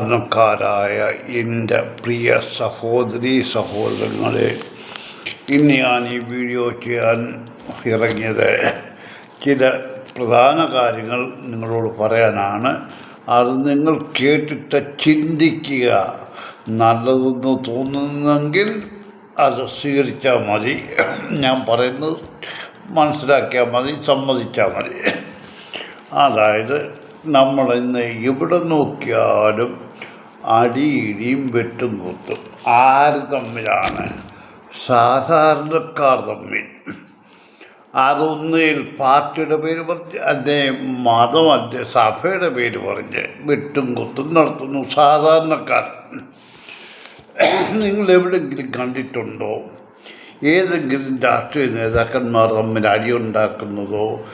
കാരണക്കാരായ എന്റെ പ്രിയ സഹോദരി സഹോദരങ്ങളെ ഇന്ന് ഞാൻ ഈ വീഡിയോ ചെയ്യാൻ ഇറങ്ങിയത് ചില പ്രധാന കാര്യങ്ങൾ നിങ്ങളോട് പറയാനാണ്. അത് നിങ്ങൾ കേട്ടിട്ട് ചിന്തിക്കുക. നല്ലതെന്ന് തോന്നുന്നെങ്കിൽ അത് സ്വീകരിച്ചാൽ മതി. ഞാൻ പറയുന്നത് മനസ്സിലാക്കിയാൽ മതി സമ്മതിച്ചാൽ മതി. അതായത് നമ്മൾ ഇന്ന് എവിടെ നോക്കിയാലും അടിയിടിയും വെട്ടും കൊത്തും ആര് തമ്മിലാണ്? സാധാരണക്കാർ തമ്മിൽ. അതൊന്നിൽ പാർട്ടിയുടെ പേര് പറഞ്ഞ് അല്ലെ മതമല്ല സഭയുടെ പേര് പറഞ്ഞ് വെട്ടും കുത്തും നടത്തുന്നു സാധാരണക്കാർ. നിങ്ങൾ എവിടെയെങ്കിലും കണ്ടിട്ടുണ്ടോ? ഏതെങ്കിലും രാഷ്ട്രീയ നേതാക്കന്മാർ തമ്മിൽ അടിയുണ്ടാക്കുന്നതോ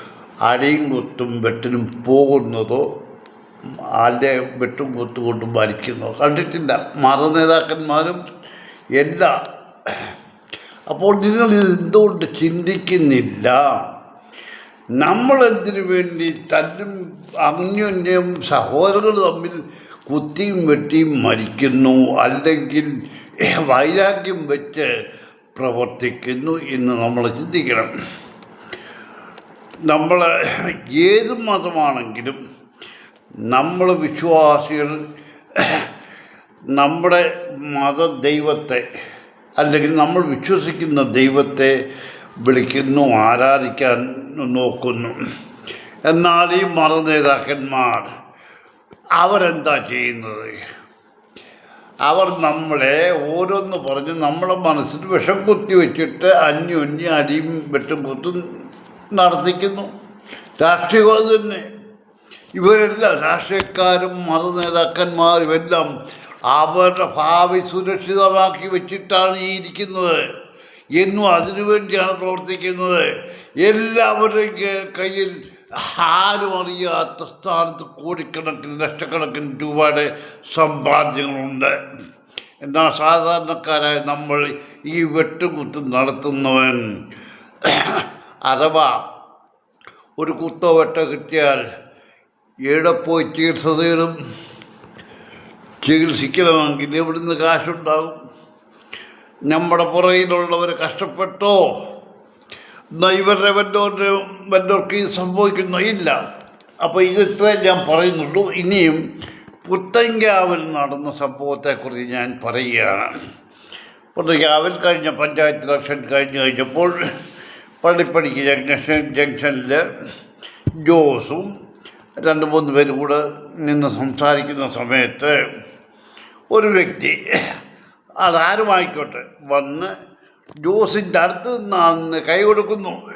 അടിയും കുത്തും വെട്ടിനും പോകുന്നതോ അല്ലെ വെട്ടും കുത്തും ഭരിക്കുന്നു. കണ്ടിട്ടില്ല. മത നേതാക്കന്മാരും എല്ലാ. അപ്പോൾ നിങ്ങൾ എന്തുകൊണ്ട് ചിന്തിക്കുന്നില്ല? നമ്മളെന്തിനു വേണ്ടി തന്നും അന്യോന്യം സഹോദരങ്ങൾ തമ്മിൽ കുത്തിയും വെട്ടിയും മരിക്കുന്നു? അല്ലെങ്കിൽ വൈരാഗ്യം വെച്ച് പ്രവർത്തിക്കുന്നു എന്ന് നമ്മൾ ചിന്തിക്കണം. നമ്മൾ ഏത് മതമാണെങ്കിലും നമ്മൾ വിശ്വാസികൾ നമ്മുടെ മതദൈവത്തെ അല്ലെങ്കിൽ നമ്മൾ വിശ്വസിക്കുന്ന ദൈവത്തെ വിളിക്കുന്നു ആരാധിക്കാൻ നോക്കുന്നു. എന്നാൽ ഈ മത നേതാക്കന്മാർ അവരെന്താ ചെയ്യുന്നത്? അവർ നമ്മളെ ഓരോന്ന് പറഞ്ഞ് നമ്മളെ മനസ്സിൽ വിഷം കുത്തി വെച്ചിട്ട് അന്യോന്യ അടിയും വെട്ടും കുത്തും നടത്തിക്കുന്നു. രാഷ്ട്രീയവാദി തന്നെ. ഇവരെല്ലാം രാഷ്ട്രീയക്കാരും മത നേതാക്കന്മാരും എല്ലാം അവരുടെ ഭാവി സുരക്ഷിതമാക്കി വെച്ചിട്ടാണ് ഈ ഇരിക്കുന്നത്. എന്നും അതിനു വേണ്ടിയാണ് പ്രവർത്തിക്കുന്നത്. എല്ലാവരുടെയും കയ്യിൽ ആരും അറിയാത്ത സ്ഥാനത്ത് കോടിക്കണക്കിന് ലക്ഷക്കണക്കിന് രൂപയുടെ സമ്പാദ്യങ്ങളുണ്ട്. എന്നാൽ സാധാരണക്കാരായ നമ്മൾ ഈ വെട്ടുകുത്ത് നടത്തുന്നവൻ അഥവാ ഒരു കുത്തോ വെട്ടോ കിട്ടിയാൽ എവിടെ പോയി ചികിത്സ തേടും? ചികിത്സിക്കണമെങ്കിൽ എവിടുന്ന് കാശുണ്ടാകും? നമ്മുടെ പുറയിലുള്ളവർ കഷ്ടപ്പെട്ടോ? ഇവരുടെ വല്ലവരുടെ വല്ലവർക്ക് ഇത് സംഭവിക്കുന്നു? ഇല്ല. അപ്പോൾ ഇത് ഇത്രയും ഞാൻ പറയുന്നുള്ളൂ. ഇനിയും പുത്തങ്കാവിൽ നടന്ന സംഭവത്തെക്കുറിച്ച് ഞാൻ പറയുകയാണ്. പുത്തങ്കാവിൽ കഴിഞ്ഞ പഞ്ചായത്ത് ഇലക്ഷൻ കഴിഞ്ഞ് കഴിഞ്ഞപ്പോൾ പള്ളിപ്പടിക്ക് ജംഗ്ഷൻ ജംഗ്ഷനിൽ ജോസും രണ്ട് മൂന്ന് പേര് കൂടെ നിന്ന് സംസാരിക്കുന്ന സമയത്ത് ഒരു വ്യക്തി അതാരുമായിക്കോട്ടെ വന്ന് ജോസിന്റെ അടുത്ത് നിന്നാണെന്ന് കൈ കൊടുക്കുന്നു.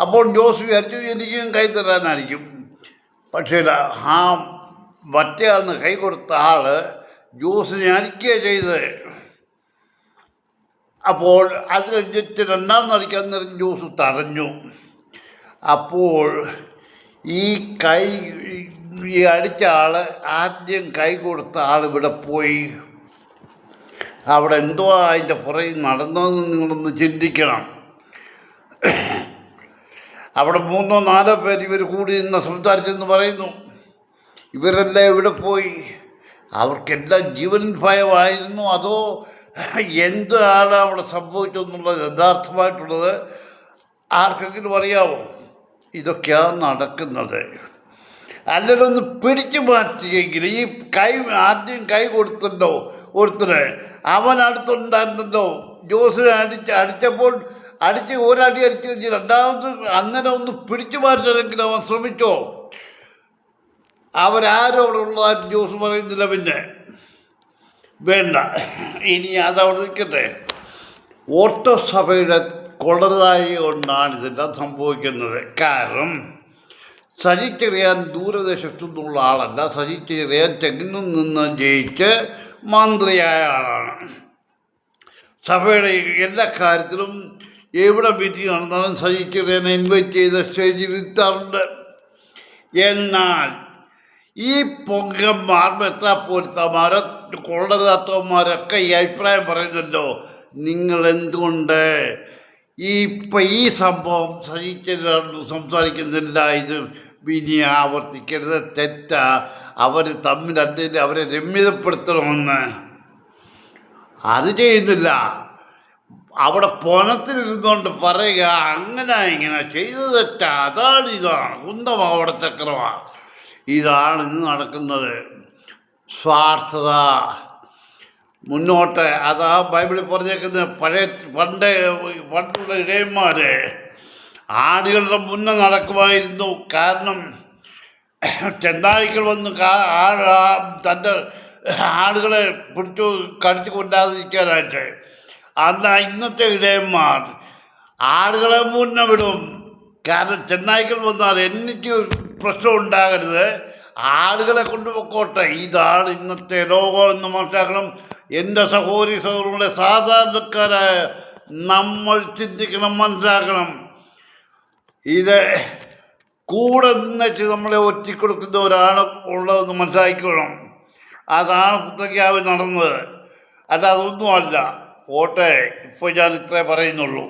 അപ്പോൾ ജോസ് വിചാരിച്ചു എനിക്കും കൈ തരാനായിരിക്കും. പക്ഷേ ആ മറ്റേ ആളിന് കൈ കൊടുത്ത ആൾ ജോസിനെ അരിക്കുക ചെയ്തത്. അപ്പോൾ അത് കഴിഞ്ഞിട്ട് രണ്ടാമത് അടിക്കാൻ നേരം ജോസ് തടഞ്ഞു. അപ്പോൾ ഈ കൈ ഈ അടിച്ച ആൾ ആദ്യം കൈ കൊടുത്ത ആൾ ഇവിടെ പോയി. അവിടെ എന്തോ അതിന്റെ പുറകിൽ നടന്നതെന്ന് നിങ്ങളൊന്ന് ചിന്തിക്കണം. അവിടെ മൂന്നോ നാലോ പേര് ഇവർ കൂടി നിന്ന് സംസാരിച്ചെന്ന് പറയുന്നു. ഇവരെല്ലാം എവിടെ പോയി? അവർക്കെല്ലാം ജീവൻ ഭയമായിരുന്നു. അതോ എന്താണ് അവിടെ സംഭവിച്ചെന്നുള്ളത് യഥാർത്ഥമായിട്ടുള്ളത് ആർക്കെങ്കിലും അറിയാമോ ഇതൊക്കെയാണ് നടക്കുന്നത്. അല്ലെങ്കിൽ ഒന്ന് പിടിച്ചു മാറ്റിയെങ്കിൽ ഈ കൈ ആദ്യം കൈ കൊടുത്തുണ്ടോ ഒരുത്തന്. അവൻ അടുത്തുണ്ടായിരുന്നല്ലോ. ജോസിനെ അടിച്ച് അടിച്ചപ്പോൾ അടിച്ച് ഒരടി അടിച്ച് രണ്ടാമത് അങ്ങനെ ഒന്ന് പിടിച്ചു മാറ്റണമെങ്കിൽ അവൻ ശ്രമിച്ചോ? അവരാരോടുള്ള ജോസ് പറയുന്നില്ല പിന്നെ. വേണ്ട. ഇനി അതവിടെ നിൽക്കട്ടെ. ഓട്ടോ സഭയുടെ കൊളറായി കൊണ്ടാണ് ഇതെല്ലാം സംഭവിക്കുന്നത്. കാരണം സജിച്ചെറിയാൻ ദൂരദേശത്തു നിന്നുള്ള ആളല്ല. സജിച്ചെറിയാൻ തെങ്ങിൽ നിന്ന് ജയിച്ച് മന്ത്രിയായ ആളാണ്. സഭയുടെ എല്ലാ കാര്യത്തിലും എവിടെ മീറ്റിംഗ് നടന്നാലും സജി ഇൻവൈറ്റ് ചെയ്ത സ്റ്റേജിൽ ഇരുത്താറുണ്ട്. എന്നാൽ ഈ പൊങ്കന്മാർ മെത്രാപ്പോലിത്തമാരോ കൊള്ളരുതാത്തവന്മാരൊക്കെ ഈ അഭിപ്രായം പറയുന്നല്ലോ നിങ്ങൾ എന്തുകൊണ്ട് ഈ ഇപ്പം ഈ സംഭവം സഹിച്ചു സംസാരിക്കുന്നില്ല ഇത് ഇനി ആവർത്തിക്കരുത് തെറ്റാ. അവർ തമ്മിൽ അല്ലെങ്കിൽ അവരെ രമ്യതപ്പെടുത്തണമെന്ന്. അത് ചെയ്യുന്നില്ല. അവിടെ പൊനത്തിലിരുന്നുകൊണ്ട് പറയുക അങ്ങനെ ഇങ്ങനെ ചെയ്തു തെറ്റാ. അതാണ് ഇതാണ് കുന്തം അവിടെ ചക്രമാ. ഇതാണ് ഇന്ന് നടക്കുന്നത്. സ്വാർത്ഥത. മുന്നോട്ട്. അത് ആ ബൈബിളിൽ പറഞ്ഞേക്കുന്ന പഴയ പണ്ട് പണ്ടുള്ള ഇടയന്മാര് ആടുകളുടെ മുന്നേ നടക്കുമായിരുന്നു. കാരണം ചെന്നായ്ക്കൾ വന്ന് തന്റെ ആളുകളെ പിടിച്ചു കടിച്ചു കൊണ്ടാതിരിക്കാനായിട്ട്. അന്ന് ഇന്നത്തെ ഇടയന്മാർ ആളുകളെ മുന്നേ വിടും. കാരണം ചെന്നായ്ക്കൾ വന്നാൽ എനിക്ക് പ്രശ്നം ഉണ്ടാകരുത്. ആളുകളെ കൊണ്ടുപോക്കോട്ടെ. ഇതാണ് ഇന്നത്തെ ലോകം എന്ന് മനസ്സിലാക്കണം. എന്റെ സഹോദരി സഹോദരങ്ങളുടെ സാധാരണക്കാരായ നമ്മൾ ചിന്തിക്കണം മനസ്സിലാക്കണം. ഇത് കൂടെ നിന്നിട്ട് നമ്മളെ ഒറ്റിക്കൊടുക്കുന്നവരാണ് ഉള്ളതെന്ന് മനസ്സിലാക്കണം അതാണ് പുത്തക്കാവ് നടന്നത്. അല്ല അതൊന്നുമല്ല. ഓട്ടെ ഇപ്പോൾ ഞാൻ ഇത്രേ പറയുന്നുള്ളൂ.